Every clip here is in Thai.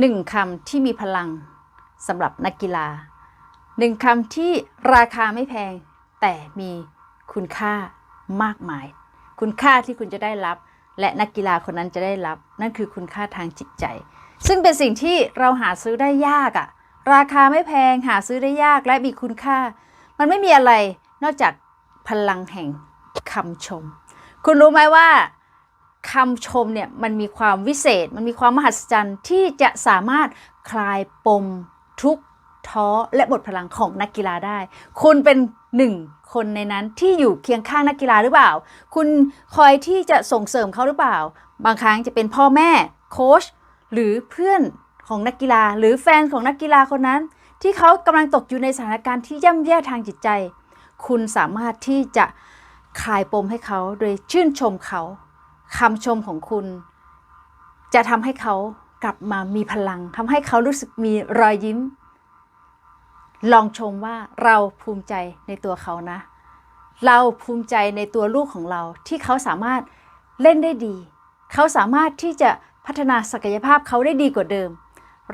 หนึ่งคำที่มีพลังสำหรับนักกีฬาหนึ่งคำที่ราคาไม่แพง แต่มีคุณค่ามากมาย คุณค่าที่คุณจะได้รับ และนักกีฬาคนนั้นจะได้รับ นั่นคือคุณค่าทางจิตใจ ซึ่งเป็นสิ่งที่เราหาซื้อได้ยากอะราคาไม่แพงหาซื้อได้ยากและมีคุณค่า มันไม่มีอะไรนอกจากพลังแห่งคำชม คุณรู้ไหมว่า คำชมเนี่ยมันมีความวิเศษ มันมีความมหัศจรรย์ที่จะสามารถคลายปมทุกท้อและหมดพลังของนักกีฬาได้ คุณเป็นหนึ่งคนในนั้นที่อยู่เคียงข้างนักกีฬาหรือเปล่า คุณคอยที่จะส่งเสริมเขาหรือเปล่า บางครั้งจะเป็นพ่อแม่โค้ชหรือเพื่อนของนักกีฬา หรือแฟนของนักกีฬาคนนั้น ที่เขากำลังตกอยู่ในสถานการณ์ที่ย่ำแย่ทางจิตใจ คุณสามารถที่จะคลายปมให้เขาโดยชื่นชมเขา คำชมของคุณ จะทำให้เขากลับมามีพลังทำให้เขารู้สึกมีรอยยิ้ม ลองชมว่าเราภูมิใจในตัวเขานะ เราภูมิใจในตัวลูกของเราที่เขาสามารถเล่นได้ดี เขาสามารถที่จะพัฒนาศักยภาพเขาได้ดีกว่าเดิม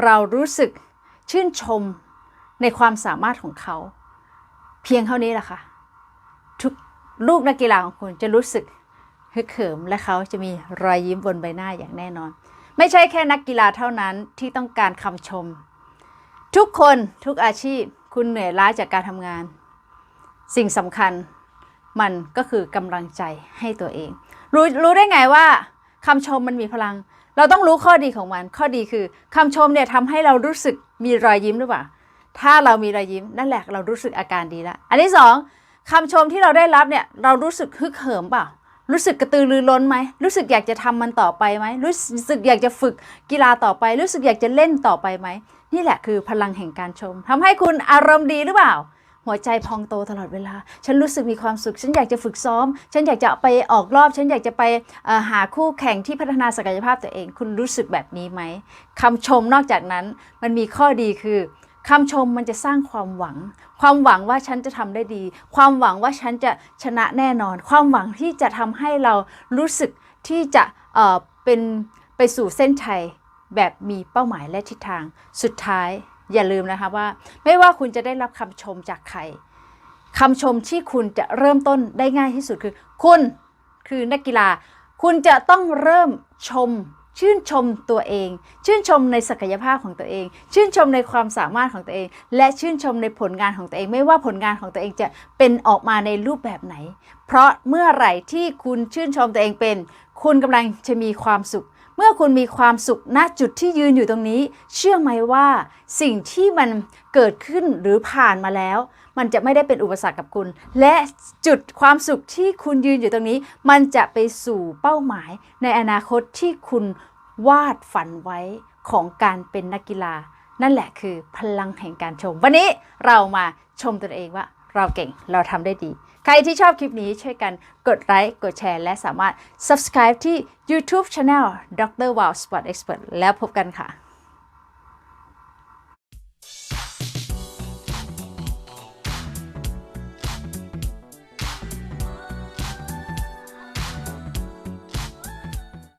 เรารู้สึกชื่นชมในความสามารถของเขา เพียงเท่านี้แหละค่ะ ทุกลูกนักกีฬาของคุณจะรู้สึก ฮึกเหิมและเขาจะมีรอยยิ้มบนใบหน้าอย่างแน่นอน ไม่ใช่แค่นักกีฬาเท่านั้นที่ต้องการคำชม ทุกคนทุกอาชีพคุณเหนื่อยล้าจากการทำงาน สิ่งสำคัญมันก็คือกำลังใจให้ตัวเอง รู้รู้ได้ไงว่าคำชมมันมีพลัง เราต้องรู้ข้อดีของมัน ข้อดีคือคำชมเนี่ยทำให้เรารู้สึกมีรอยยิ้มหรือเปล่า ถ้าเรามีรอยยิ้มนั่นแหละเรารู้สึกอาการดีแล้ว อันที่สองคำชมที่เราได้รับเนี่ยเรารู้สึกฮึกเหิมเปล่า รู้สึกกระตือรือร้นไหม รู้สึกอยากจะทำมันต่อไปไหม รู้สึกอยากจะฝึกกีฬาต่อไป รู้สึกอยากจะเล่นต่อไปไหม นี่แหละคือพลังแห่งการชมทำให้คุณอารมณ์ดีหรือเปล่า หัวใจพองโตตลอดเวลา ฉันรู้สึกมีความสุข ฉันอยากจะฝึกซ้อม ฉันอยากจะไปออกรอบ ฉันอยากจะไปหาคู่แข่งที่พัฒนาศักยภาพตัวเอง คุณรู้สึกแบบนี้ไหมคำชมนอกจากนั้นมันมีข้อดีคือ คำชมมันจะสร้างความหวัง ความหวังว่าฉันจะทำได้ดี ความหวังว่าฉันจะชนะแน่นอน ความหวังที่จะทำให้เรารู้สึกที่จะเอ่อเป็นไปสู่เส้นชัยแบบมีเป้าหมายและทิศทาง สุดท้ายอย่าลืมนะคะว่า ไม่ว่าคุณจะได้รับคำชมจากใครคำชมที่คุณจะเริ่มต้นได้ง่ายที่สุดคือ คุณคือนักกีฬา คุณจะต้องเริ่มชม ชื่นชมตัวเอง ชื่นชมในศักยภาพของตัวเอง ชื่นชมในความสามารถของตัวเอง และชื่นชมในผลงานของตัวเอง ไม่ว่าผลงานของตัวเองจะเป็นออกมาในรูปแบบไหน เพราะเมื่อไหร่ที่คุณชื่นชมตัวเองเป็น คุณกำลังจะมีความสุข เมื่อคุณมีความสุขณจุดที่ยืนอยู่ตรงนี้ เชื่อไหมว่า สิ่งที่มันเกิดขึ้นหรือผ่านมาแล้ว มันจะไม่ได้เป็นอุปสรรคกับคุณ และจุดความสุขที่คุณยืนอยู่ตรงนี้ มันจะไปสู่เป้าหมายในอนาคตที่คุณ วาดฝันไว้ของการเป็นนักกีฬา นั่นแหละคือพลังแห่งการชม วันนี้เรามาชมตัวเองว่าเราเก่งเราทำได้ดี ใครที่ชอบคลิปนี้ช่วยกันกดไลค์กดแชร์และสามารถ subscribe ที่ YouTube Channel Dr. Wow Sport Expert แล้วพบกันค่ะ